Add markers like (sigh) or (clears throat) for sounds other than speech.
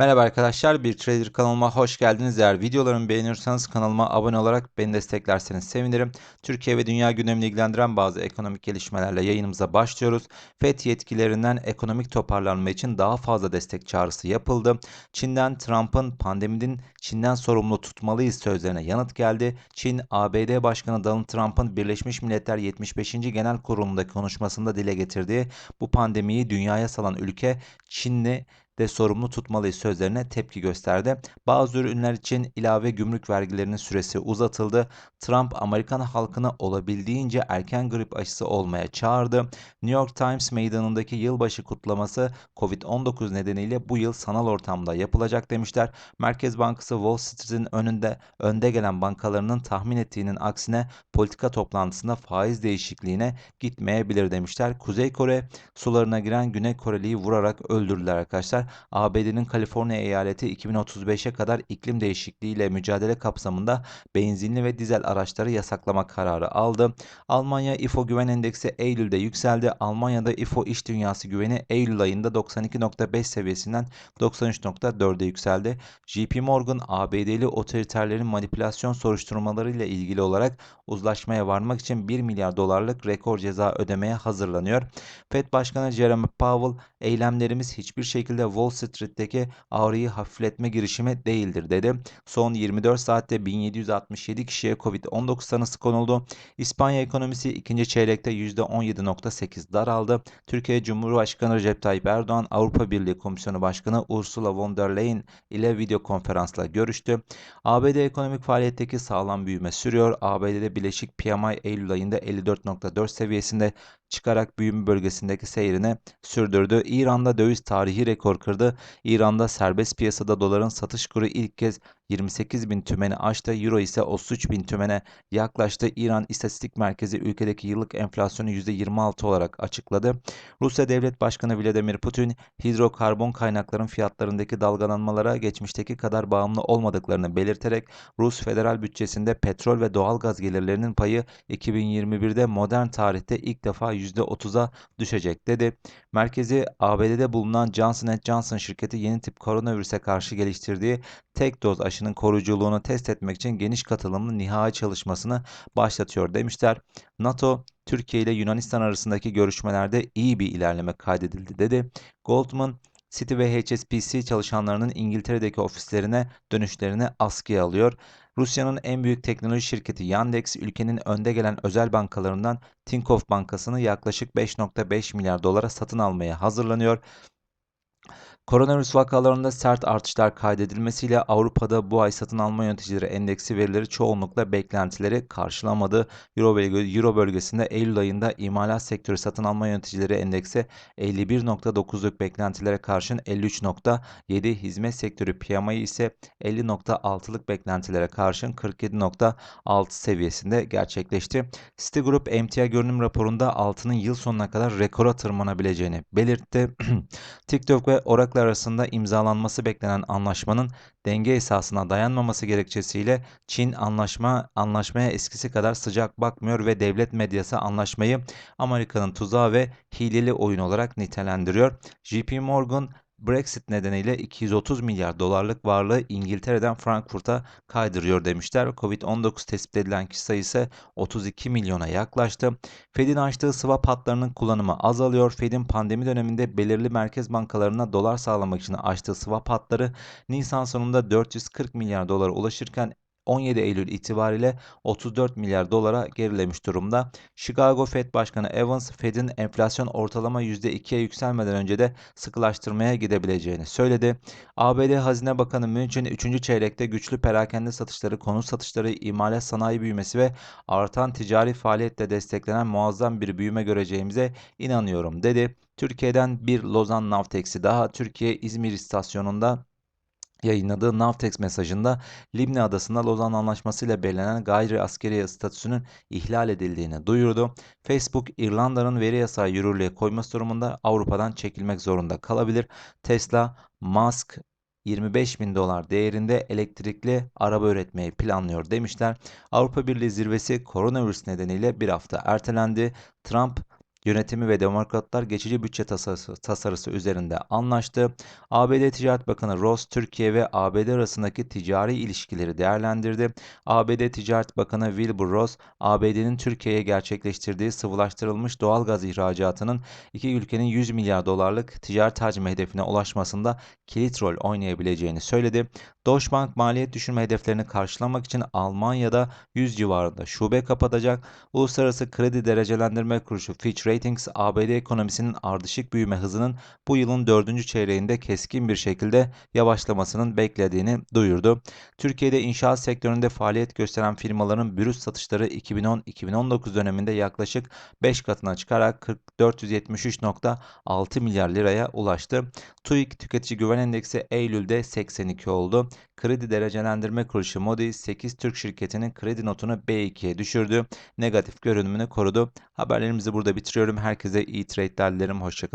Merhaba arkadaşlar, bir Trader kanalıma hoş geldiniz. Eğer videolarımı beğeniyorsanız kanalıma abone olarak beni desteklerseniz sevinirim. Türkiye ve dünya gündemini ilgilendiren bazı ekonomik gelişmelerle yayınımıza başlıyoruz. FED yetkililerinden ekonomik toparlanma için daha fazla destek çağrısı yapıldı. Çin'den Trump'ın pandeminin Çin'den sorumlu tutmalıyız sözlerine yanıt geldi. Çin, ABD Başkanı Donald Trump'ın Birleşmiş Milletler 75. Genel Kurulu'ndaki konuşmasında dile getirdiği bu pandemiyi dünyaya salan ülke Çinli de sorumlu tutmalıyız sözlerine tepki gösterdi. Bazı ürünler için ilave gümrük vergilerinin süresi uzatıldı. Trump Amerikan halkını olabildiğince erken grip aşısı olmaya çağırdı. New York Times meydanındaki yılbaşı kutlaması Covid-19 nedeniyle bu yıl sanal ortamda yapılacak demişler. Merkez Bankası Wall Street'in önünde önde gelen bankalarının tahmin ettiğinin aksine politika toplantısında faiz değişikliğine gitmeyebilir demişler. Kuzey Kore sularına giren Güney Koreli'yi vurarak öldürdüler arkadaşlar. ABD'nin Kaliforniya eyaleti 2035'e kadar iklim değişikliğiyle mücadele kapsamında benzinli ve dizel araçları yasaklama kararı aldı. Almanya İFO güven endeksi Eylül'de yükseldi. Almanya'da İFO iş dünyası güveni Eylül ayında 92.5 seviyesinden 93.4'e yükseldi. JP Morgan ABD'li otoriterlerin manipülasyon soruşturmaları ile ilgili olarak uzlaşmaya varmak için 1 milyar dolarlık rekor ceza ödemeye hazırlanıyor. Fed Başkanı Jerome Powell eylemlerimiz hiçbir şekilde Wall Street'teki ağrıyı hafifletme girişimi değildir dedi. Son 24 saatte 1767 kişiye Covid-19 tanısı konuldu. İspanya ekonomisi ikinci çeyrekte %17.8 daraldı. Türkiye Cumhurbaşkanı Recep Tayyip Erdoğan Avrupa Birliği Komisyonu Başkanı Ursula von der Leyen ile video konferansla görüştü. ABD ekonomik faaliyetteki sağlam büyüme sürüyor. ABD'de Bileşik PMI Eylül ayında 54.4 seviyesinde çıkarak büyüme bölgesindeki seyrini sürdürdü. İran'da döviz tarihi rekor kırdı. İran'da serbest piyasada doların satış kuru ilk kez 28 bin tümeni aştı. Euro ise 33 bin tümene yaklaştı. İran İstatistik Merkezi ülkedeki yıllık enflasyonu %26 olarak açıkladı. Rusya Devlet Başkanı Vladimir Putin hidrokarbon kaynakların fiyatlarındaki dalgalanmalara geçmişteki kadar bağımlı olmadıklarını belirterek Rus federal bütçesinde petrol ve doğal gaz gelirlerinin payı 2021'de modern tarihte ilk defa %30'a düşecek dedi. Merkezi ABD'de bulunan Johnson Johnson şirketi yeni tip koronavirüse karşı geliştirdiği tek doz aşının koruyuculuğunu test etmek için geniş katılımlı nihai çalışmasını başlatıyor demişler. NATO, Türkiye ile Yunanistan arasındaki görüşmelerde iyi bir ilerleme kaydedildi dedi. Goldman, Citi ve HSBC çalışanlarının İngiltere'deki ofislerine dönüşlerini askıya alıyor. Rusya'nın en büyük teknoloji şirketi Yandex, ülkenin önde gelen özel bankalarından Tinkoff Bankası'nı yaklaşık 5.5 milyar dolara satın almaya hazırlanıyor. Koronavirüs vakalarında sert artışlar kaydedilmesiyle Avrupa'da bu ay satın alma yöneticileri endeksi verileri çoğunlukla beklentileri karşılamadı. Euro, bölge, Euro bölgesinde Eylül ayında imalat sektörü satın alma yöneticileri endeksi 51.9'luk beklentilere karşın 53.7, hizmet sektörü PMI ise 50.6'lık beklentilere karşın 47.6 seviyesinde gerçekleşti. Citigroup emtia görünüm raporunda altının yıl sonuna kadar rekora tırmanabileceğini belirtti. (clears throat) TikTok ve Oracle arasında imzalanması beklenen anlaşmanın denge esasına dayanmaması gerekçesiyle Çin anlaşma anlaşmaya eskisi kadar sıcak bakmıyor ve devlet medyası anlaşmayı Amerika'nın tuzağı ve hileli oyun olarak nitelendiriyor. JP Morgan Brexit nedeniyle 230 milyar dolarlık varlığı İngiltere'den Frankfurt'a kaydırıyor demişler. Covid-19 tespit edilen kişi sayısı 32 milyona yaklaştı. Fed'in açtığı swap hatlarının kullanımı azalıyor. Fed'in pandemi döneminde belirli merkez bankalarına dolar sağlamak için açtığı swap hatları Nisan sonunda 440 milyar dolara ulaşırken 17 Eylül itibariyle 34 milyar dolara gerilemiş durumda. Chicago Fed Başkanı Evans, Fed'in enflasyon ortalama %2'ye yükselmeden önce de sıkılaştırmaya gidebileceğini söyledi. ABD Hazine Bakanı München 3. çeyrekte güçlü perakende satışları, konut satışları, imalat sanayi büyümesi ve artan ticari faaliyetle desteklenen muazzam bir büyüme göreceğimize inanıyorum dedi. Türkiye'den bir Lozan Navtex'i daha Türkiye İzmir istasyonunda yayınladığı Navtex mesajında Libne Adası'nda Lozan Anlaşması ile belirlenen gayri askeri statüsünün ihlal edildiğini duyurdu. Facebook, İrlanda'nın veri yasağı yürürlüğe koyması durumunda Avrupa'dan çekilmek zorunda kalabilir. Tesla, Musk, 25 bin dolar değerinde elektrikli araba üretmeyi planlıyor demişler. Avrupa Birliği zirvesi koronavirüs nedeniyle bir hafta ertelendi. Trump yönetimi ve demokratlar geçici bütçe tasarısı, tasarısı üzerinde anlaştı. ABD Ticaret Bakanı Ross, Türkiye ve ABD arasındaki ticari ilişkileri değerlendirdi. ABD Ticaret Bakanı Wilbur Ross, ABD'nin Türkiye'ye gerçekleştirdiği sıvılaştırılmış doğal gaz ihracatının iki ülkenin 100 milyar dolarlık ticaret hacmi hedefine ulaşmasında kilit rol oynayabileceğini söyledi. Deutsche Bank maliyet düşürme hedeflerini karşılamak için Almanya'da 100 civarında şube kapatacak. Uluslararası Kredi Derecelendirme Kuruluşu Fitch Ratings ABD ekonomisinin ardışık büyüme hızının bu yılın dördüncü çeyreğinde keskin bir şekilde yavaşlamasının beklediğini duyurdu. Türkiye'de inşaat sektöründe faaliyet gösteren firmaların brüt satışları 2010-2019 döneminde yaklaşık 5 katına çıkarak 473.6 milyar liraya ulaştı. TÜİK Tüketici Güven Endeksi Eylül'de 82 oldu. Kredi Derecelendirme Kuruluşu Moody's 8 Türk şirketinin kredi notunu B2'ye düşürdü. Negatif görünümünü korudu. Haberlerimizi burada bitiriyorum. Herkese iyi trade'ler dilerim. Hoşçakalın.